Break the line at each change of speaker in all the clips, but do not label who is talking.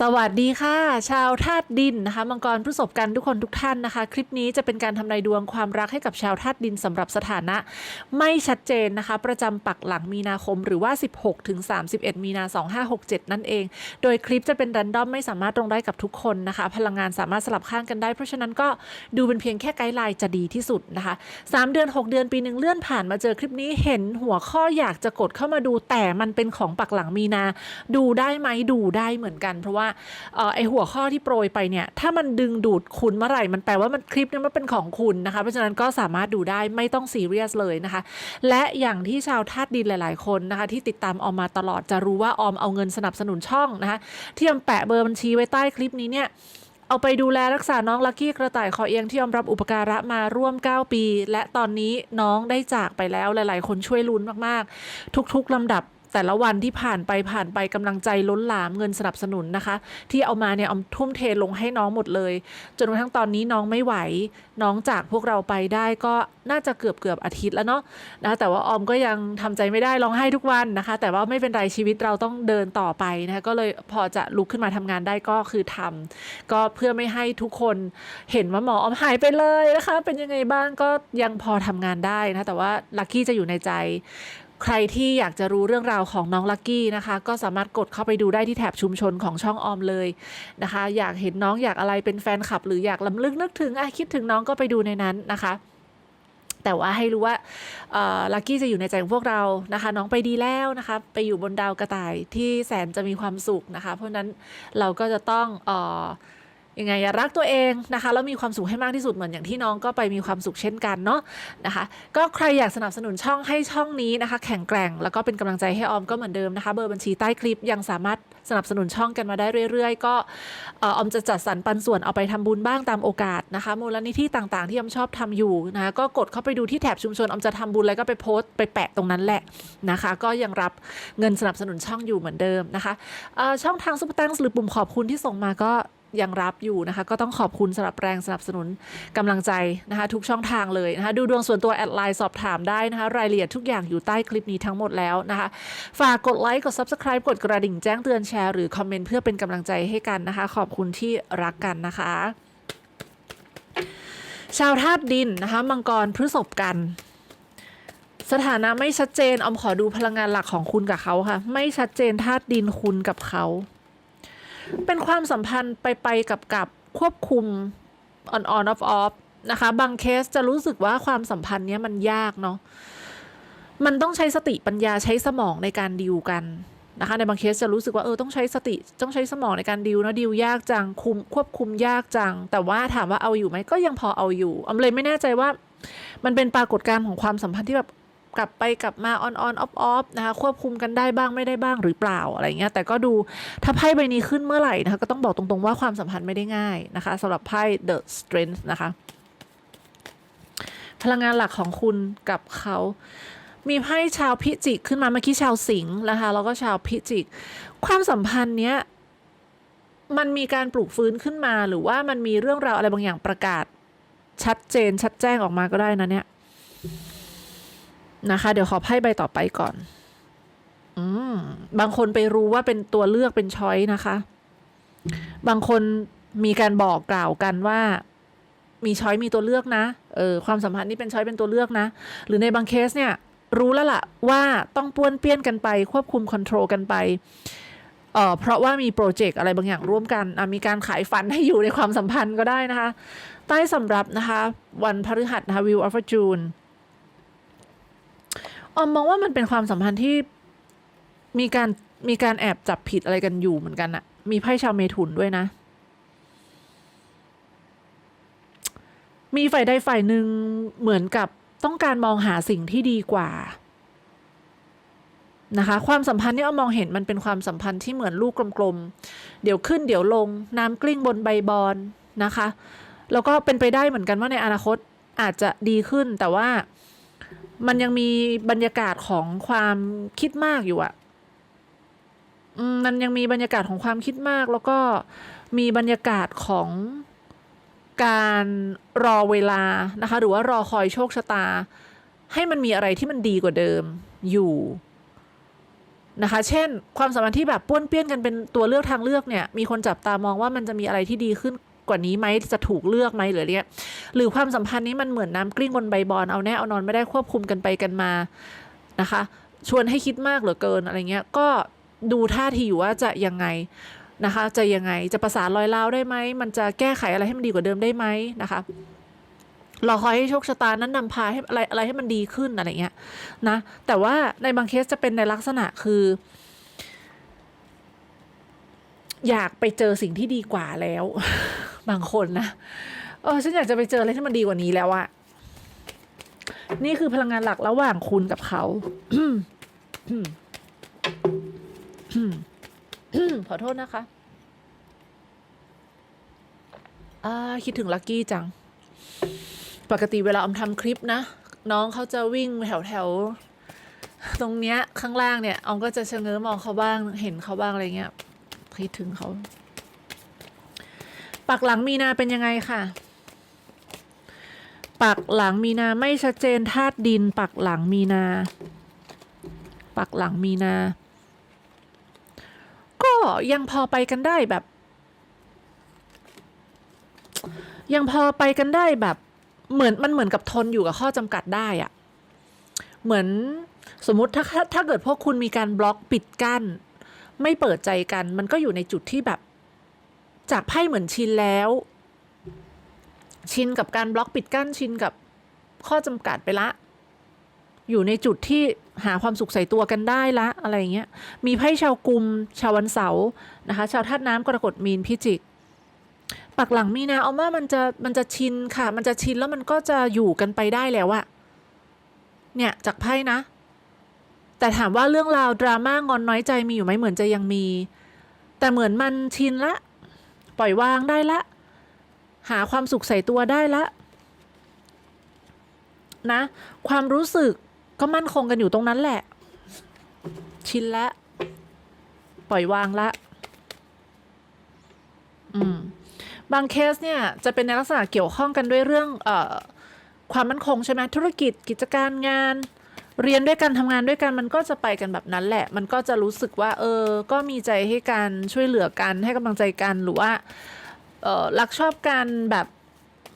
สวัสดีค่ะ ชาวธาตุดินนะคะ มังกรผู้สบกันทุกคนทุกท่านนะคะ คลิปนี้จะเป็นการทำนายดวงความรักให้กับชาวธาตุดินสำหรับสถานะ ไม่ชัดเจนนะคะ ประจำปักหลังมีนาคมหรือว่า 16 ถึง 31 มีนา 2567 นั่นเอง โดยคลิปจะเป็นรันดอมไม่สามารถตรงได้กับทุกคนนะคะ พลังงานสามารถสลับข้างกันได้ เพราะฉะนั้นก็ดูเป็นเพียงแค่ไกด์ไลน์จะดีที่สุดนะคะ 3 เดือน 6 เดือนปีหนึ่งเลื่อนผ่านมาเจอคลิปนี้เห็นหัวข้ออยากจะกดเข้ามาดูแต่มันเป็นของปักหลังมีนา ดูได้ไหมดูได้เหมือนกันเพราะว่าเอ่อไอหัวข้อที่โปรยไปเนี่ยถ้ามันดึงดูดคุณเมื่อไหร่ มันแปลว่ามันคลิปนี้มันเป็นของคุณนะคะ เพราะฉะนั้นก็สามารถดูได้ไม่ต้องซีเรียสเลยนะคะ และอย่างที่ชาวธาตุดินหลาย ๆ คนนะคะที่ติดตามออมมาตลอดจะรู้ว่าออมเอาเงินสนับสนุนช่องนะคะที่ออมแปะเบอร์บัญชีไว้ใต้คลิปนี้เนี่ยเอาไปดูแลรักษาน้องลักกี้กระต่ายคอเอียงที่ยอมรับอุปการะมาร่วม 9 ปี และตอนนี้น้องได้จากไปแล้วหลาย ๆ คนช่วยลุ้นมาก ๆ ทุก ๆลำดับ แต่ละวันที่ผ่านไปผ่านไปกำลังใจล้นหลามเงินสนับสนุนนะคะ ที่เอามาเนี่ยเอาทุ่มเทลงให้น้องหมดเลย จนกระทั่งตอนนี้น้องไม่ไหว น้องจากพวกเราไปได้ก็น่าจะเกือบเกือบอาทิตย์แล้วเนาะนะแต่ว่าออมก็ยังทำใจไม่ได้ร้องไห้ทุกวันนะคะ แต่ว่าไม่เป็นไรชีวิตเราต้องเดินต่อไปนะคะก็เลยพอจะลุกขึ้นมาทำงานได้ก็คือทำก็เพื่อไม่ให้ทุกคนเห็นว่าหมอออมหายไปเลยนะคะ เป็นยังไงบ้างก็ยังพอทำงานได้นะแต่ว่าลักกี้จะอยู่ในใจ ใครที่อยากจะรู้เรื่องราวของน้องลักกี้นะคะ ก็สามารถกดเข้าไปดูได้ที่แถบชุมชนของช่องออมเลยนะคะ อยากเห็นน้องอยากอะไรเป็นแฟนคลับ หรืออยากลำลึกนึกถึงอะคิดถึงน้องก็ไปดูในนั้นนะคะ แต่ว่าให้รู้ว่าลักกี้จะอยู่ในใจของพวกเรานะคะ น้องไปดีแล้วนะคะ ไปอยู่บนดาวกระต่ายที่แสนจะมีความสุขนะคะ เพราะนั้นเราก็จะต้องออ ยังไงอย่ารักตัวเองนะคะแล้วมีความสุขให้มากที่สุดเหมือนอย่างที่น้องก็ไปมีความสุขเช่นกันเนาะนะคะก็ใครอยากสนับสนุนช่องให้ช่องนี้นะคะ แข็งแกร่งแล้วก็เป็นกำลังใจให้ออมก็เหมือนเดิมนะคะ เบอร์บัญชีใต้คลิปยังสามารถสนับสนุนช่องกันมาได้เรื่อยๆ ก็ออมจะจัดสรรปันส่วนเอาไปทำบุญบ้างตามโอกาสนะคะมูลนิธิต่างๆ ที่ออมชอบทำอยู่นะะก็กดเข้าไปดูที่แถบชุมชนออมจะทำบุญแล้วก็ไปโพสต์ไปแปะตรงนั้นแหละนะคะ ก็ยังรับเงินสนับสนุนช่องอยู่เหมือนเดิมนะคะช่องทางซุปเปอร์แตงหรือปุ่มขอบคุณที่ส่งมาก็ ยังรับอยู่นะคะ ก็ต้องขอบคุณสำหรับแรงสนับสนุนกำลังใจนะคะ ทุกช่องทางเลยนะคะ ดูดวงส่วนตัวแอดไลน์สอบถามได้นะคะ รายละเอียดทุกอย่างอยู่ใต้คลิปนี้ทั้งหมดแล้วนะคะ ฝากกดไลค์กด Subscribe กดกระดิ่งแจ้งเตือนแชร์หรือคอมเมนต์เพื่อเป็นกำลังใจให้กันนะคะ ขอบคุณที่รักกันนะคะ ชาวธาตุดินนะคะ มังกรพฤษภกันสถานะไม่ชัดเจนออมขอดูพลังงานหลักของคุณกับเขาค่ะ ไม่ชัดเจนธาตุดินคุณกับเขา เป็นความสัมพันธ์ไปไปกับกับควบคุม on on off off นะคะ บางเคสจะรู้สึกว่าความสัมพันธ์เนี้ยมันยากเนาะมันต้องใช้สติปัญญาใช้สมองในการดิวกันนะคะในบางเคสจะรู้สึกว่าเออต้องใช้สติต้องใช้สมองในการดิวนะดิวยากจังคุมควบคุมยากจัง แต่ว่าถามว่าเอาอยู่ไหมก็ยังพอเอาอยู่อำเลยไม่แน่ใจว่า มันเป็นปรากฏการณ์ของความสัมพันธ์ที่แบบ กลับไปกลับมา on on off off นะคะควบคุมกันได้บ้างไม่ได้บ้างหรือเปล่าอะไรเงี้ยแต่ก็ดูถ้าไพ่ใบนี้ขึ้นเมื่อไหร่นะคะก็ต้องบอกตรงๆว่าความสัมพันธ์ไม่ได้ง่ายนะคะสำหรับไพ่ the strength นะคะ พลังงานหลักของคุณกับเขามีไพ่ชาวพิจิกขึ้นมาเมื่อกี้ชาวสิงห์นะคะแล้วก็ชาวพิจิก ความสัมพันธ์เนี้ยมันมีการปลูกฟื้นขึ้นมา หรือว่ามันมีเรื่องราวอะไรบางอย่างประกาศ ชัดเจนชัดแจ้งออกมาก็ได้นะเนี่ย นะคะ เดี๋ยวขอไพ่ใบต่อไปก่อนอืมบางคนไปรู้ว่าเป็นตัวเลือกเป็นช้อยนะคะ บางคนมีการบอกกล่าวกันว่า มีช้อยมีตัวเลือกนะ เออความสัมพันธ์นี่เป็นช้อยเป็นตัวเลือกนะ หรือในบางเคสเนี่ย รู้แล้วล่ะว่าต้องป้วนเปี้ยนกันไป ควบคุมคอนโทรลกันไปเอ่อเพราะว่ามีโปรเจกต์อะไรบางอย่างร่วมกันอะมีการขายฝันให้อยู่ในความสัมพันธ์ก็ได้นะคะ ใต้สำรับนะคะ วันพฤหัสนะคะ View of Fortune อมมองว่ามันเป็นความสัมพันธ์ที่มีการมีการแอบจับผิดอะไรกันอยู่เหมือนกันอะมีไพ่ชาวเมถุนด้วยนะ มีฝ่ายใดฝ่ายหนึ่งเหมือนกับต้องการมองหาสิ่งที่ดีกว่านะคะความสัมพันธ์ที่เอามองเห็นมันเป็นความสัมพันธ์ที่เหมือนลูกกลมๆ เดี๋ยวขึ้นเดี๋ยวลง น้ำกลิ้งบนใบบอนนะคะ แล้วก็เป็นไปได้เหมือนกันว่าในอนาคตอาจจะดีขึ้นแต่ว่า มันยังมีบรรยากาศของความคิดมากอยู่อะมันยังมีบรรยากาศของความคิดมาก แล้วก็มีบรรยากาศของการรอเวลานะคะ หรือว่ารอคอยโชคชะตา ให้มันมีอะไรที่มันดีกว่าเดิมอยู่นะคะ เช่น ความสัมพันธ์ที่แบบป้วนเปี้ยนกันเป็นตัวเลือกทางเลือกเนี่ย มีคนจับตามองว่ามันจะมีอะไรที่ดีขึ้น กว่านี้ไหมจะถูกเลือกไหมหรือเนี่ยหรือความสัมพันธ์นี้มันเหมือนน้ำกลิ้งบนใบบอนเอาแน่เอานอนไม่ได้ควบคุมกันไปกันมานะคะ ชวนให้คิดมากเหลือเกินอะไรเงี้ยก็ดูท่าทีอยู่ว่าจะยังไงนะคะ จะยังไงจะประสานรอยร้าวได้ไหมมันจะแก้ไขอะไรให้มันดีกว่าเดิมได้ไหมนะคะรอคอยให้โชคชะตานั้นนำพาให้อะไรอะไรให้มันดีขึ้นอะไรเงี้ยนะแต่ว่าในบางเคสจะเป็นในลักษณะคือ อยากไปเจอสิ่งที่ดีกว่าแล้ว บางคนนะเออฉันอยากจะไปเจออะไรที่มันดีกว่านี้แล้วอะนี่คือพลังงานหลักระหว่างคุณกับเขาขอโทษนะคะคิดถึงลักกี้จัง ปกติเวลาออมทำคลิปนะ น้องเขาจะวิ่งแถวแถวตรงเนี้ยข้างล่างเนี่ยออมก็จะเชงเง้อมองเขาบ้าง เห็นเขาบ้างอะไรเงี้ย คิดถึงเขา ปักหลังมีนาเป็นยังไงค่ะ ปักหลังมีนาไม่ชัดเจนธาตุดิน ปักหลังมีนา ปักหลังมีนา ก็ยังพอไปกันได้แบบ ยังพอไปกันได้แบบเหมือนมันเหมือนกับทนอยู่กับข้อจำกัดได้อะเหมือนสมมติถ้าถ้าเกิดพวกคุณมีการบล็อกปิดกั้น ไม่เปิดใจกัน มันก็อยู่ในจุดที่แบบ จากไพ่เหมือนชินแล้ว ชินกับการบล็อกปิดกั้นชินกับข้อจำกัดไปละ อยู่ในจุดที่หาความสุขใส่ตัวกันได้ละอะไรเงี้ย มีไพ่ชาวกุม ชาววันเสาร์นะคะ ชาวธาตุน้ำกรกฎมีนพิจิกปักหลังมีนาเอาว่ามันจะมันจะชินค่ะ มันจะชินแล้วมันก็จะอยู่กันไปได้แล้วอะเนี่ยจากไพ่นะ แต่ถามว่าเรื่องราวดราม่างอนน้อยใจมีอยู่ไหมเหมือนจะยังมี แต่เหมือนมันชินละ ปล่อยวางได้ละ หาความสุขใส่ตัวได้ละ นะ ความรู้สึกก็มั่นคงกันอยู่ตรงนั้นแหละ ชินละ ปล่อยวางละ อืม บางเคสเนี่ย จะเป็นในลักษณะเกี่ยวข้องกันด้วยเรื่อง เอ่อ ความมั่นคงใช่ไหมธุรกิจกิจการงาน เรียนด้วยกันทำงานด้วยกันมันก็จะไปกันแบบนั้นแหละ มันก็จะรู้สึกว่า เออ ก็มีใจให้กันช่วยเหลือกันให้กำลังใจกันหรือว่าเออรักชอบกันแบบ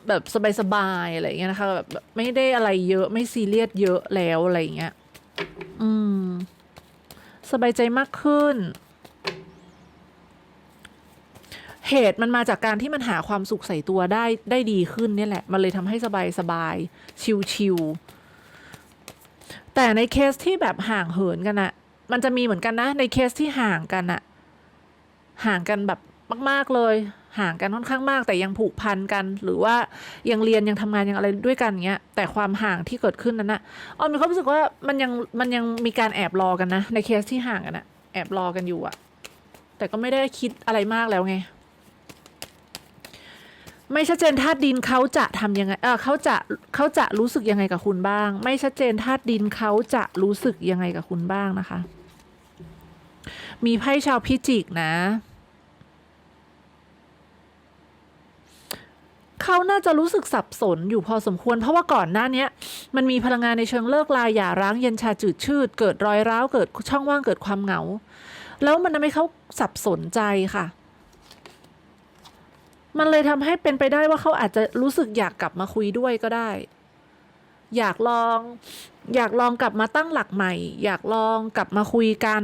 แบบสบายๆอะไรเงี้ยนะคะแบบไม่ได้อะไรเยอะไม่ซีเรียสเยอะแล้วอะไรเงี้ยอืมสบายใจมากขึ้น เหตุมันมาจากการที่มันหาความสุขใส่ตัวได้ได้ดีขึ้นเนี่ยแหละ มันเลยทำให้สบายสบายชิวๆ แต่ในเคสที่แบบห่างเหินกันอะมันจะมีเหมือนกันนะ ในเคสที่ห่างกันอะห่างกันแบบมาก ๆเลย ห่างกันค่อนข้างมาก แต่ยังผูกพันกัน หรือว่ายังเรียนยังทำงานยังอะไรด้วยกันเงี้ย แต่ความห่างที่เกิดขึ้นนั้นนะออมมีความรู้สึกว่ามันยังมันยังมีการแอบรอกันนะ ในเคสที่ห่างกันอะแอบรอกันอยู่อะแต่ก็ไม่ได้คิดอะไรมากแล้วไง ไม่ชัดเจนธาตุดินเขาจะทำยังไงเออเขาจะเขาจะรู้สึกยังไงกับคุณบ้าง ไม่ชัดเจนธาตุดินเขาจะรู้สึกยังไงกับคุณบ้างนะคะ มีไพ่ชาวพิจิกนะเขาน่าจะรู้สึกสับสนอยู่พอสมควร เพราะว่าก่อนหน้านี้มันมีพลังงานในเชิงเลิกลาหย่าร้างเย็นชาจืดชืด เกิดรอยร้าวเกิดช่องว่างเกิดความเหงา แล้วมันทำให้เขาสับสนใจค่ะ มันเลยทำให้เป็นไปได้ว่าเขาอาจจะรู้สึกอยากกลับมาคุยด้วยก็ได้ อยากลอง อยากลองกลับมาตั้งหลักใหม่ อยากลองกลับมาคุยกัน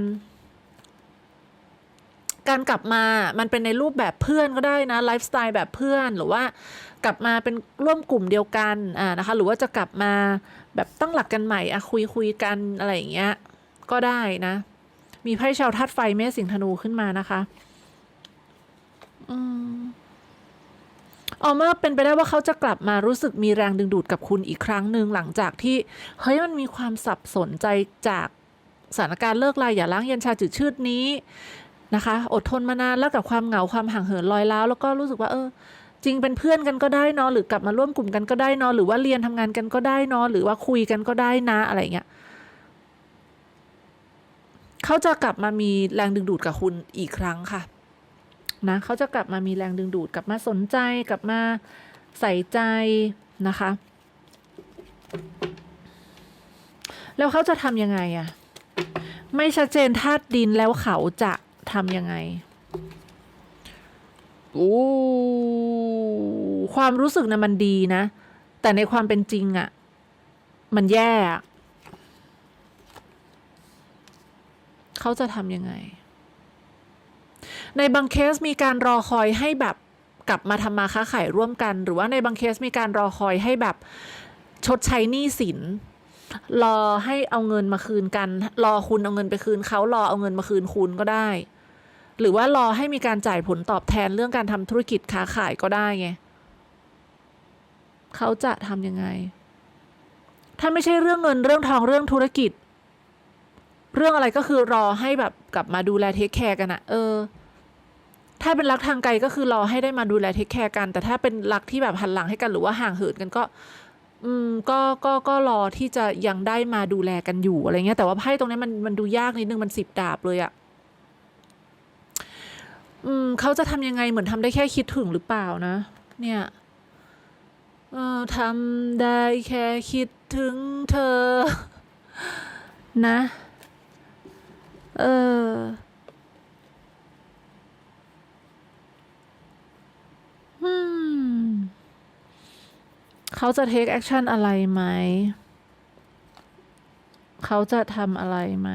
การกลับมามันเป็นในรูปแบบเพื่อนก็ได้นะไลฟ์สไตล์แบบเพื่อนหรือว่ากลับมาเป็นร่วมกลุ่มเดียวกันอ่านะคะ หรือว่าจะกลับมาแบบตั้งหลักกันใหม่อะคุยคุยกันอะไรอย่างเงี้ยก็ได้นะ มีไพ่ชาวธาตุไฟเมษสิงห์ธนูขึ้นมานะคะ อืม ออกมาเป็นไปได้ว่าเขาจะกลับมารู้สึกมีแรงดึงดูดกับคุณอีกครั้งหนึ่งหลังจากที่เฮ้ยมันมีความสับสนใจจากสถานการณ์เลิกลายอย่าล้างเย็นชาจืดชืดนี้นะคะ อดทนมานานแล้วกับความเหงาความห่างเหินลอยล้าวแล้วก็รู้สึกว่าเออจริงเป็นเพื่อนกันก็ได้เนอะหรือกลับมาร่วมกลุ่มกันก็ได้เนอะหรือว่าเรียนทำงานกันก็ได้เนอะหรือว่าคุยกันก็ได้นะอะไรเงี้ยเขาจะกลับมามีแรงดึงดูดกับคุณอีกครั้งค่ะ นะเขาจะกลับมามีแรงดึงดูด กลับมาสนใจกลับมาใส่ใจนะคะ แล้วเขาจะทำยังไงอะไม่ชัดเจนธาตุดินแล้วเขาจะทำยังไงโอ้ความรู้สึกนะมันดีนะ แต่ในความเป็นจริงอะมันแย่เขาจะทำยังไง ในบางเคสมีการรอคอยให้แบบกลับมาทำมาค้าขายร่วมกัน หรือว่าในบางเคสมีการรอคอยให้แบบชดใช้หนี้สินรอให้เอาเงินมาคืนกัน รอคุณเอาเงินไปคืนเขารอเอาเงินมาคืนคุณก็ได้ หรือว่ารอให้มีการจ่ายผลตอบแทนเรื่องการทำธุรกิจค้าขายก็ได้ไงเขาจะทำยังไง ถ้าไม่ใช่เรื่องเงินเรื่องทองเรื่องธุรกิจ เรื่องอะไรก็คือรอให้แบบกลับมาดูแลเทคแคร์กันอะเออ ถ้าเป็นรักทางไกลก็คือรอให้ได้มาดูแลเทคแคร์กัน แต่ถ้าเป็นรักที่แบบหันหลังให้กันหรือว่าห่างเหินกันก็ อืมก็ก็ก็รอที่จะยังได้มาดูแลกันอยู่อะไรเงี้ย แต่ว่าไพ่ตรงนี้มันมันดูยากนิดนึงมันสิบดาบเลยอะอืมเขาจะทำยังไงเหมือนทำได้แค่คิดถึงหรือเปล่านะ เนี่ยเออทำได้แค่คิดถึงเธอ นะ เออ เขาจะ take action อะไรไหม เขาจะทำอะไรไหม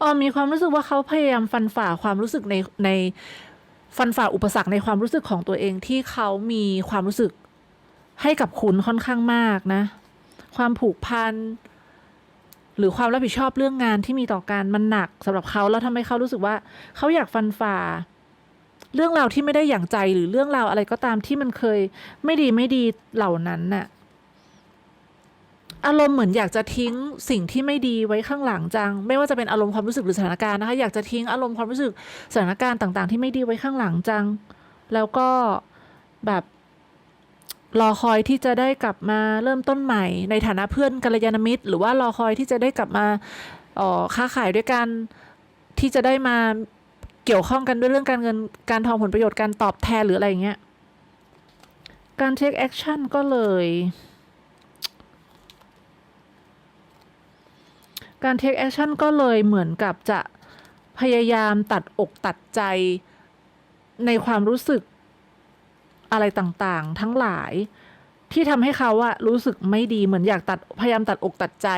ออมมีความรู้สึกว่าเขาพยายามฟันฝ่าความรู้สึกในในฟันฝ่าอุปสรรคในความรู้สึกของตัวเองที่เขามีความรู้สึกให้กับคุณค่อนข้างมากนะ ความผูกพัน หรือความรับผิดชอบเรื่องงานที่มีต่อการมันหนักสำหรับเขาแล้วทำให้เขารู้สึกว่าเขาอยากฟันฝ่า เรื่องราวที่ไม่ได้อย่างใจหรือเรื่องราวอะไรก็ตามที่มันเคยไม่ดีไม่ดีเหล่านั้นน่ะอารมณ์เหมือนอยากจะทิ้งสิ่งที่ไม่ดีไว้ข้างหลังจัง ไม่ว่าจะเป็นอารมณ์ความรู้สึกหรือสถานการณ์นะคะ อยากจะทิ้งอารมณ์ความรู้สึกสถานการณ์ต่าง ๆ ที่ไม่ดีไว้ข้างหลังจัง แล้วก็แบบ รอคอยที่จะได้กลับมาเริ่มต้นใหม่ ในฐานะเพื่อนกัลยาณมิตร หรือว่ารอคอยที่จะได้กลับมาออค้าขายด้วยกันที่จะได้มาเกี่ยวข้องกันด้วยเรื่องการเงินการทองผลประโยชน์การตอบแทนหรืออะไรเงี้ยการ take action ก็เลย การ take action ก็เลยเหมือนกับจะพยายามตัดอกตัดใจในความรู้สึก อะไรต่างๆ ทั้งหลาย ที่ทำให้เขาอะรู้สึกไม่ดีเหมือนอยากตัดพยายามตัดอกตัดใจ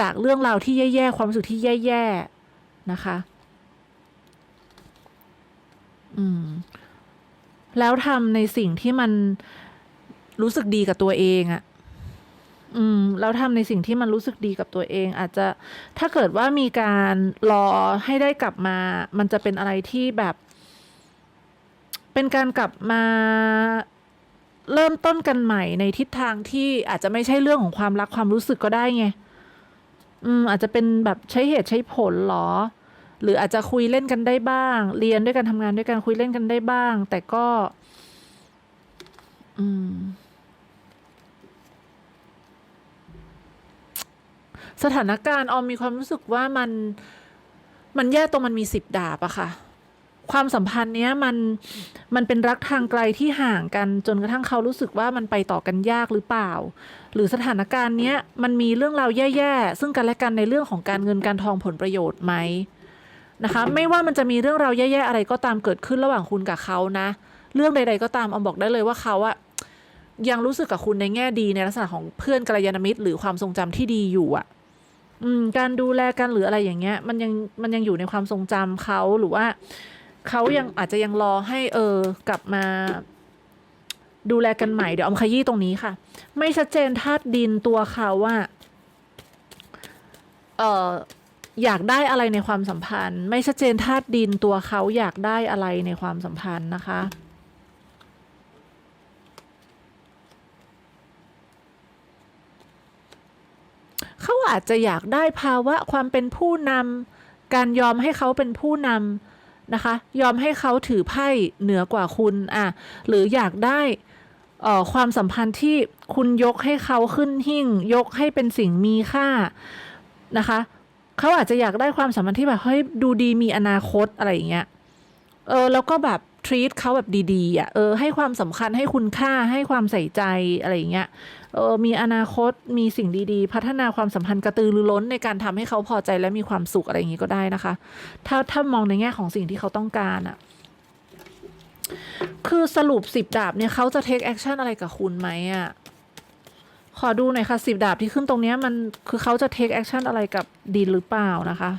จากเรื่องราวที่แย่ๆความรู้สึกที่แย่ๆนะคะ อืม แล้วทำในสิ่งที่มันรู้สึกดีกับตัวเองอะอืมแล้วทำในสิ่งที่มันรู้สึกดีกับตัวเอง อาจจะถ้าเกิดว่ามีการรอให้ได้กลับมา มันจะเป็นอะไรที่แบบ เป็นการกลับมาเริ่มต้นกันใหม่ในทิศทางที่อาจจะไม่ใช่เรื่องของความรักความรู้สึกก็ได้ไง อืมอาจจะเป็นแบบใช้เหตุใช้ผลหรอ หรืออาจจะคุยเล่นกันได้บ้าง เรียนด้วยกันทำงานด้วยกันคุยเล่นกันได้บ้าง แต่ก็ อืม สถานการณ์ออมมีความรู้สึกว่ามัน มันแย่ตรงมันมีสิบดาบอะค่ะ ความสัมพันธ์เนี้ยมันมันเป็นรักทางไกลที่ห่างกันจนกระทั่งเขารู้สึกว่ามันไปต่อกันยากหรือเปล่า หรือสถานการณ์เนี้ยมันมีเรื่องราวแย่ๆซึ่งกันและกันในเรื่องของการเงินการทองผลประโยชน์ไหมนะคะไม่ว่ามันจะมีเรื่องราวแย่ๆอะไรก็ตามเกิดขึ้นระหว่างคุณกับเขานะ เรื่องใด ๆก็ตามออมบอกได้เลยว่าเขาอะยังรู้สึกกับคุณในแง่ดีในลักษณะของเพื่อนกัลยาณมิตร หรือความทรงจำที่ดีอยู่อะอืมการดูแลกันหรืออะไรอย่างเงี้ย มันยังมันยังอยู่ในความทรงจำเขาหรือว่า เขายังอาจจะยังรอให้เออกลับมา ดูแลกันใหม่เดี๋ยวออมขยี้ตรงนี้ค่ะ ไม่ชัดเจนธาตุดินตัวเขาว่าเอออยากได้อะไรในความสัมพันธ์ ไม่ชัดเจนธาตุดินตัวเขาอยากได้อะไรในความสัมพันธ์นะคะเขาอาจจะอยากได้ภาวะความเป็นผู้นำการยอมให้เขาเป็นผู้นำ นะคะ ยอมให้เขาถือไพ่เหนือกว่าคุณอะหรืออยากได้ความสัมพันธ์ที่คุณยกให้เขาขึ้นหิ่ง ยกให้เป็นสิ่งมีค่านะคะเขาอาจจะอยากได้ความสัมพันธ์ที่แบบเฮ้ยดูดีมีอนาคตอะไรอย่างเงี้ยเออแล้วก็แบบ treat เขาแบบดีๆอะเออให้ความสำคัญให้คุณค่าให้ความใส่ใจอะไรอย่างเงี้ยเออมีอนาคตมีสิ่งดีๆ พัฒนาความสัมพันธ์กระตือรือร้นในการทำให้เขาพอใจและมีความสุขอะไรอย่างงี้ก็ได้นะคะ ถ้าถ้ามองในแง่ของสิ่งที่เขาต้องการอะคือสรุปสิบดาบเนี่ยเขาจะ take action อะไรกับคุณไหมอะขอดูหน่อยค่ะสิบดาบที่ขึ้นตรงเนี้ยมันคือเขาจะ take action อะไรกับดินหรือเปล่านะคะ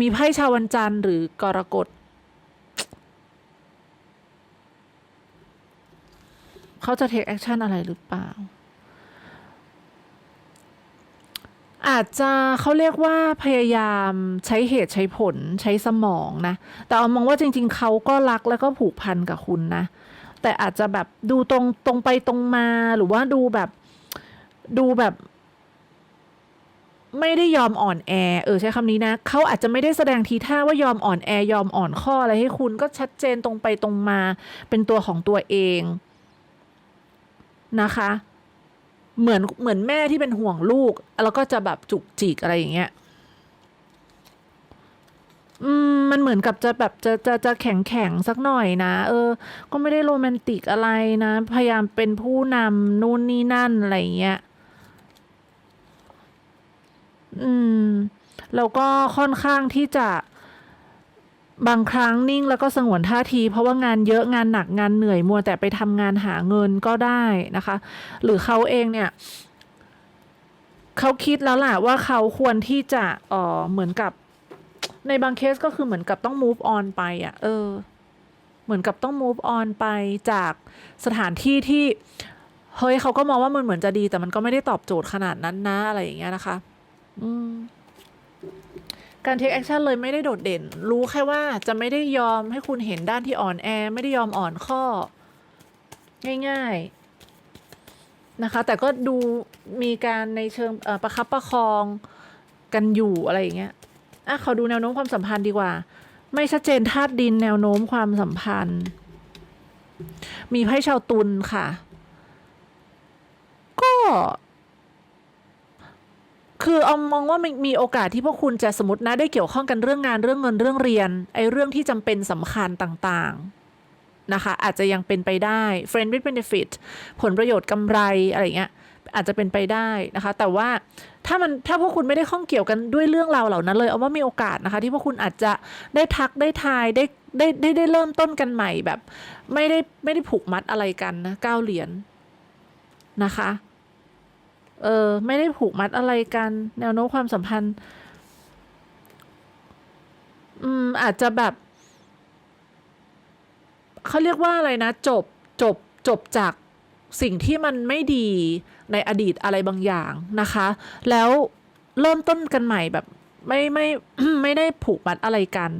มีไพ่ชาววันจันทร์หรือกรกฎ เขาจะ take action อะไรหรือเปล่า อาจจะเขาเรียกว่าพยายามใช้เหตุใช้ผลใช้สมองนะ แต่เอามองว่าจริง ๆ เขาก็รักแล้วก็ผูกพันกับคุณนะ แต่อาจจะแบบดูตรงตรงไปตรงมาหรือว่าดูแบบดูแบบไม่ได้ยอมอ่อนแอ เออใช้คำนี้นะ เขาอาจจะไม่ได้แสดงทีท่าว่ายอมอ่อนแอยอมอ่อนข้ออะไรให้คุณก็ชัดเจนตรงไปตรงมา เป็นตัวของตัวเอง นะคะ เหมือนเหมือนแม่ที่เป็นห่วงลูก แล้วก็จะแบบจุกจิกอะไรอย่างเงี้ยอืมมันเหมือนกับจะแบบจะจะจะแข็งแข็งสักหน่อยนะ เออ ก็ไม่ได้โรแมนติกอะไรนะ พยายามเป็นผู้นำนู่นนี่นั่นอะไรเงี้ย อืม แล้วก็ค่อนข้างที่จะ บางครั้งนิ่งแล้วก็สงวนท่าที เพราะว่างานเยอะงานหนักงานเหนื่อยมัวแต่ไปทำงานหาเงินก็ได้นะคะ หรือเขาเองเนี่ยเขาคิดแล้วล่ะว่าเขาควรที่จะเออเหมือนกับในบางเคสก็คือเหมือนกับต้อง move on ไปอะ เออ เหมือนกับต้อง move on ไปจากสถานที่ที่ เฮ้ยเขาก็มองว่ามันเหมือนจะดี แต่มันก็ไม่ได้ตอบโจทย์ขนาดนั้นนะ อะไรอย่างเงี้ยนะคะ อืม การ take action เลยไม่ได้โดดเด่น รู้แค่ว่าจะไม่ได้ยอมให้คุณเห็นด้านที่อ่อนแอ ไม่ได้ยอมอ่อนข้อ ง่ายๆนะคะ แต่ก็ดูมีการในเชิงประคับประคองกันอยู่อะไรอย่างเงี้ยอะขอดูแนวโน้มความสัมพันธ์ดีกว่า ไม่ชัดเจนธาตุดินแนวโน้มความสัมพันธ์ มีไพ่ชาวตุลค่ะ ก็ คือเอามองว่ามันมีโอกาสที่พวกคุณจะสมมตินะได้เกี่ยวข้องกันเรื่องงานเรื่องเงินเรื่องเรียนไอ้เรื่องที่จำเป็นสำคัญต่างๆนะคะ อาจจะยังเป็นไปได้ friend with benefit ผลประโยชน์กำไรอะไรเงี้ยอาจจะเป็นไปได้นะคะ แต่ว่าถ้ามันถ้าพวกคุณไม่ได้ข้องเกี่ยวกันด้วยเรื่องราวเหล่านั้นเลยเอาว่ามีโอกาสนะคะ ที่พวกคุณอาจจะได้ทักได้ทายได้ได้ได้ได้เริ่มต้นกันใหม่แบบ ไม่ได้ไม่ได้ผูกมัดอะไรกันนะเก้าเหรียญนะคะ เออไม่ได้ผูกมัดอะไรกันแนวโน้มความสัมพันธ์ อืม อาจจะแบบเขาเรียกว่าอะไรนะ จบจบจบจากสิ่งที่มันไม่ดีในอดีตอะไรบางอย่างนะคะ แล้วเริ่มต้นกันใหม่แบบ ไม่ไม่ไม่ได้ผูกมัดอะไรกัน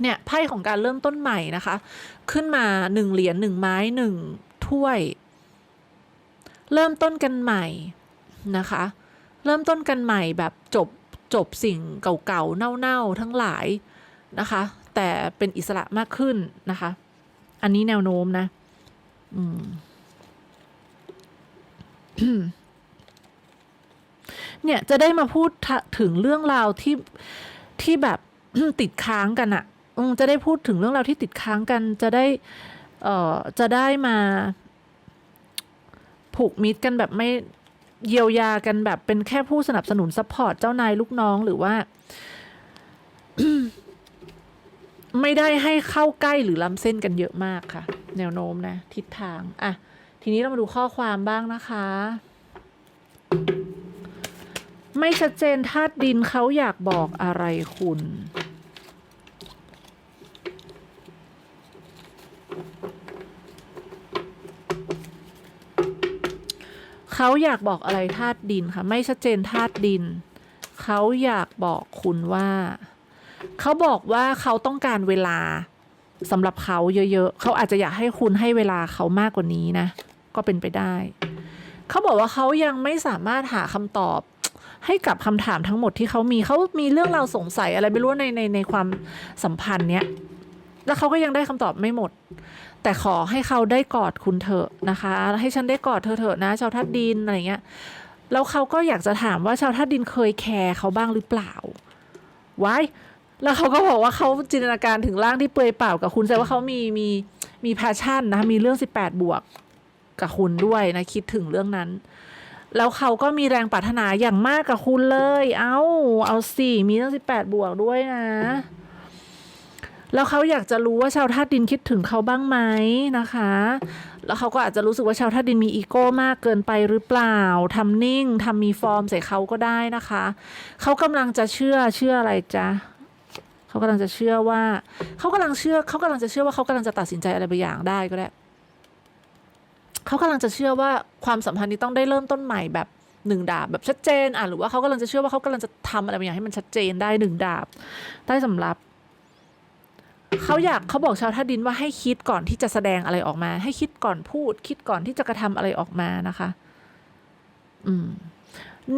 เนี่ยไพ่ของการเริ่มต้นใหม่นะคะ ขึ้นมาหนึ่งเหรียญหนึ่งไม้หนึ่งถ้วย เริ่มต้นกันใหม่นะคะ เริ่มต้นกันใหม่แบบจบจบสิ่งเก่าๆเน่าๆทั้งหลายนะคะ แต่เป็นอิสระมากขึ้นนะคะ อันนี้แนวโน้มนะ อืมเนี่ยจะได้มาพูดถึงเรื่องราวที่ที่แบบติดค้างกันอะ่ะจะได้พูดถึงเรื่องราวที่ติดค้างกัน จะได้ เอ่อ จะได้มา ผูกมิตรกันแบบไม่เยียวยากันแบบเป็นแค่ผู้สนับสนุนซัพพอร์ตเจ้านายลูกน้องหรือว่า ไม่ได้ให้เข้าใกล้หรือล้ำเส้นกันเยอะมากค่ะ แนวโน้มนะ ทิศทางอะทีนี้เรามาดูข้อความบ้างนะคะ ไม่ชัดเจนธาตุดินเขาอยากบอกอะไรคุณ เขาอยากบอกอะไรธาตุดินค่ะ ไม่ชัดเจนธาตุดิน เขาอยากบอกคุณว่า เขาบอกว่าเขาต้องการเวลาสำหรับเขาเยอะ ๆ เขาอาจจะอยากให้คุณให้เวลาเขามากกว่านี้นะ ก็เป็นไปได้ เขาบอกว่าเขายังไม่สามารถหาคำตอบ ให้กับคำถามทั้งหมดที่เขามีเขามีเรื่องราวสงสัยอะไรไม่รู้ในในในความสัมพันธ์เนี้ยแล้วเขาก็ยังได้คำตอบไม่หมด แต่ขอให้เขาได้กอดคุณเถอะนะคะ ให้ฉันได้กอดเธอเถอะนะ ชาวทัดดินอะไรเงี้ยแล้วเขาก็อยากจะถามว่าชาวทัดดินเคยแคร์เขาบ้างหรือเปล่าไว้แล้วเขาก็บอกว่าเขาจินตนาการถึงร่างที่เปลือยเปล่ากับคุณแสดงว่าเขามีมีมีแพชชั่นนะมีเรื่อง 18 บวกกับคุณด้วยนะคิดถึงเรื่องนั้น แล้วเขาก็มีแรงปรารถนาอย่างมากกับคุณเลย เอ้าเอาสิมีเรื่อง 18 บวกด้วยนะ แล้วเขาอยากจะรู้ว่าชาวธาตุดินคิดถึงเขาบ้างไหมนะคะ แล้วเขาก็อาจจะรู้สึกว่าชาวธาตุดินมีอีโก้มากเกินไปหรือเปล่าทำนิ่งทำมีฟอร์มใส่เขาก็ได้นะคะ เขากำลังจะเชื่อเชื่ออะไรจ๊ะเขากำลังจะเชื่อว่าเขากำลังเชื่อเขากำลังจะเชื่อว่าเขากำลังจะตัดสินใจอะไรบางอย่างได้ก็ได้เขากำลังจะเชื่อว่าความสัมพันธ์นี้ต้องได้เริ่มต้นใหม่แบบหนึ่งดาบแบบชัดเจนอะหรือว่าเขากำลังจะเชื่อว่าเขากำลังจะทำอะไรบางอย่างให้มันชัดเจนได้หนึ่งดาบ ได้สำหรับ เขาอยากเขาบอกชาวท่าดินว่าให้คิดก่อนที่จะแสดงอะไรออกมา ให้คิดก่อนพูด คิดก่อนที่จะกระทำอะไรออกมานะคะ อืม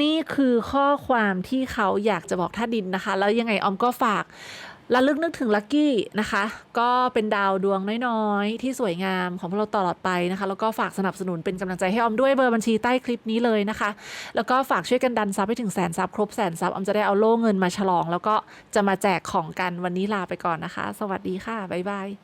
นี่คือข้อความที่เขาอยากจะบอกท่าดินนะคะ แล้วยังไงออมก็ฝาก ระลึกนึกถึงลักกี้นะคะ ก็เป็นดาวดวงน้อยๆ ที่สวยงามของพวกเราตลอดไปนะคะ แล้วก็ฝากสนับสนุนเป็นกำลังใจให้ออมด้วยเบอร์บัญชีใต้คลิปนี้เลยนะคะ แล้วก็ฝากช่วยกันดันซับให้ถึงแสนซับครบแสนซับออมจะได้เอาโล่เงินมาฉลอง แล้วก็จะมาแจกของกันวันนี้ลาไปก่อนนะคะ สวัสดีค่ะบ๊ายบาย